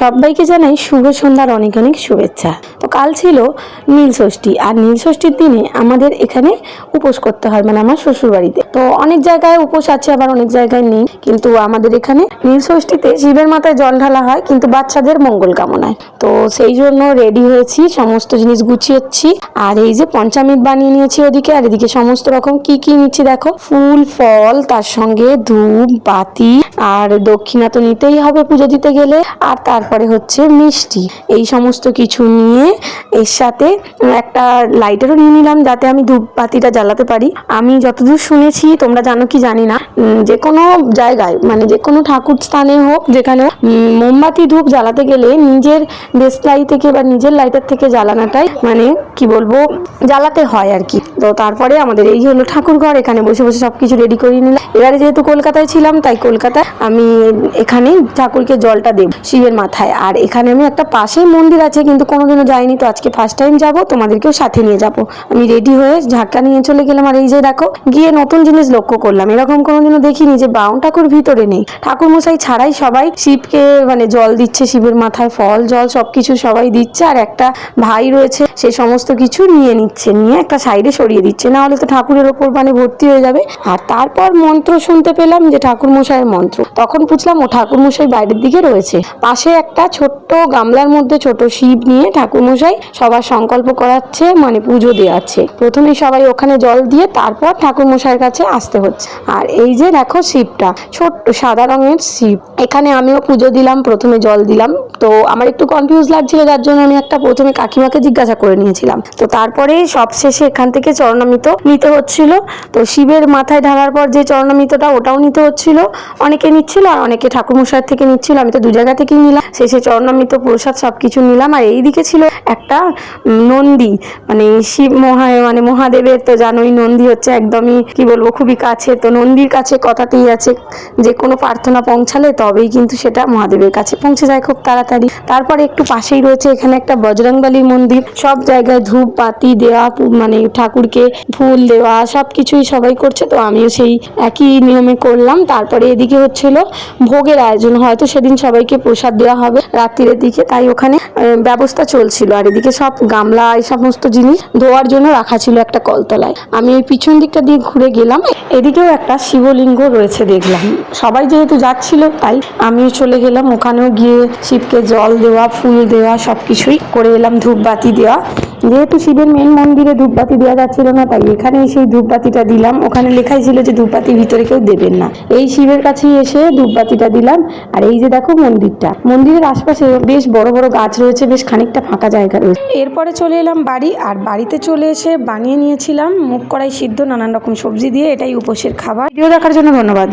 সবাইকে জানাই শুভ সন্ধ্যার অনেক অনেক শুভেচ্ছা। তো কাল ছিল নীল ষষ্ঠী। আর নীল ষষ্ঠীর দিনে আমাদের এখানে উপোস করতে হয় মানে আমার শ্বশুর বাড়িতে তো অনেক জায়গায় উপোস আছে, আবার অনেক জায়গায় নেই। কিন্তু আমাদের এখানে নীল ষষ্ঠীতে শিবের মাথায় জল ঢালা হয়, কিন্তু বাচ্চাদের মঙ্গল কামনায়। তো সেই জন্য রেডি হয়েছি, সমস্ত জিনিস গুছিয়েছি। আর এই যে পঞ্চামৃত বানিয়ে নিয়েছি ওদিকে, আর এদিকে সমস্ত রকম কি কি নিচ্ছি দেখো? ফুল, ফল, তার সঙ্গে ধূপ, বাতি, আর দক্ষিণা তো নিতেই হবে পুজো দিতে গেলে। আর তারপরে হচ্ছে মিষ্টি। এই সমস্ত কিছু নিয়ে এর সাথে একটা লাইটারও নিয়ে নিলাম যাতে আমি ধূপ বাতিটা জ্বালাতে পারি। আমি যতদূর শুনেছি, তোমরা জানো কি জানি না যে কোনো জায়গায় মানে যে কোনো ঠাকুর স্থানে হোক, যেখানে মোমবাতি, ধূপ জ্বালাতে গেলে নিজের দেশলাই থেকে বা নিজের লাইটার থেকে জ্বালানোটাই মানে কি বলব, জ্বালাতে হয় আর কি। তো তারপরে আমাদের এই হলো ঠাকুর ঘর, এখানে বসে বসে সব কিছু রেডি করে নিলাম। এবারে যেহেতু কলকাতায় ছিলাম, তাই কলকাতায় আমি এখানে ঠাকুরকে জলটা দেব, শিবের মাথায়। আর এখানে আমি একটা পাশেই মন্দির আছে, কিন্তু কোনোদিনও যাইনি তো আজকে ফার্স্ট টাইম যাব, তোমাদেরকেও সাথে নিয়ে যাব। আমি রেডি হয়ে ঝাঁকা নিয়ে চলে গেলাম আর এই যে দেখো, গিয়ে নতুন জিনিস লক্ষ্য করলাম। এরকম কোনোদিনও দেখিনি যে বাউন ঠাকুর ভিতরে নেই। ঠাকুর মশাই ছাড়াই সবাই শিবকে মানে জল দিচ্ছে, শিবের মাথায় ফল, জল সবকিছু সবাই দিচ্ছে আর একটা ভাই রয়েছে, সে সমস্ত কিছু নিয়ে নিচ্ছে, নিয়ে একটা সাইডে সরিয়ে দিচ্ছে। না হলে তো ঠাকুরের ওপর মানে ভর্তি হয়ে যাবে। আর তারপর মন্ত্র শুনতে পেলাম যে ঠাকুর মশাইয়ের মন্ত্র। তখন বুঝলাম ও ঠাকুর মশাই বাইরের দিকে রয়েছে। পাশে একটা ছোট্ট গামলার মধ্যে ছোট শিব নিয়ে ঠাকুর মশাই সবার সংকল্প করাচ্ছে মানে পুজো দেওয়াচ্ছে। প্রথমে সবাই ওখানে জল দিয়ে তারপর ঠাকুর মশাইয়ের কাছে আসতে হচ্ছে। আর এই যে দেখো শিবটা, ছোট্ট সাদা রঙের শিব। এখানে আমিও পুজো দিলাম, প্রথমে জল দিলাম। তো আমার একটু কনফিউজ লাগছিল, যার জন্য আমি একটা প্রথমে কাকিমাকে জিজ্ঞাসা করে নিয়েছিলাম। তো তারপরে সবশেষে এখান থেকে চরণামিত নিতে হচ্ছিল। তো শিবের মাথায় ঢালার পর যে চরণামিতটা, ওটাও নিতে হচ্ছিল। অনেকে নিচ্ছিল আর অনেকে ঠাকুরমশাইয়ের থেকে নিচ্ছিল। আমি তো দু জায়গা থেকেই নিলাম। শেষে চরণামিত প্রসাদ সব কিছু নিলাম। আর এইদিকে ছিল একটা নন্দী মানে শিব মহা মানে মহাদেবের তো জানোই নন্দী হচ্ছে একদমই, কি বলব, খুবই কাছে। তো নন্দীর কাছে কথাতেই আছে, যে কোনো প্রার্থনা পৌঁছালে তবেই কিন্তু সেটা মহাদেবের কাছে পৌঁছে যায় খুব তাড়াতাড়ি। তারপরে একটু পাশেই রয়েছে এখানে একটা বজরংবলীর মন্দির। সব জায়গায় ধূপ, বাতি দেওয়া মানে ঠাকুরকে ফুল দেওয়া সব কিছুই সবাই করছে। তো আমিও সেই একই নিয়মে করলাম। তারপরে এদিকে হচ্ছিল ভোগের আয়োজন। হয়তো সেদিন সবাইকে প্রসাদ দেওয়া হবে রাত্রির দিকে। তাই ওখানে ব্যবস্থা চলছিল। আর এদিকে সব গামলা, এই সমস্ত জিনিস ধোয়ার জন্য রাখা ছিল একটা কলতলায়। আমি ওই পিছন দিকটা দিয়ে ঘুরে গেলাম। এদিকেও একটা শিবলিঙ্গ রয়েছে দেখলাম। সবাই যেহেতু যাচ্ছিল তাই আমিও চলে গেলাম। ওখানেও গিয়ে শিবকে জল দেওয়া, ফুল দেওয়া সব কিছুই করে এলাম ধূপবাতি দেওয়া। যেহেতু শিবের মেন মন্দিরে ধূপবাতি দেওয়া যাচ্ছিল না, তাই এখানে সেই ধূপবাতিটা দিলাম। ওখানে লেখাই ছিল যে ধূপবাতি ভিতরে কেউ দেবেন না। এই শিবের কাছেই এসে ধূপবাতিটা দিলাম। আর এই যে দেখো মন্দিরটা, মন্দিরের আশপাশে বেশ বড় বড় গাছ রয়েছে, বেশ খানিকটা ফাঁকা জায়গা রয়েছে। এরপরে চলে এলাম বাড়ি, আর বাড়িতে চলে এসে বানিয়ে নিয়েছিলাম মুখ কড়াই সিদ্ধ, নানান রকম সবজি দিয়ে, এটাই উপোসের খাবার। ভিডিও দেখার জন্য ধন্যবাদ।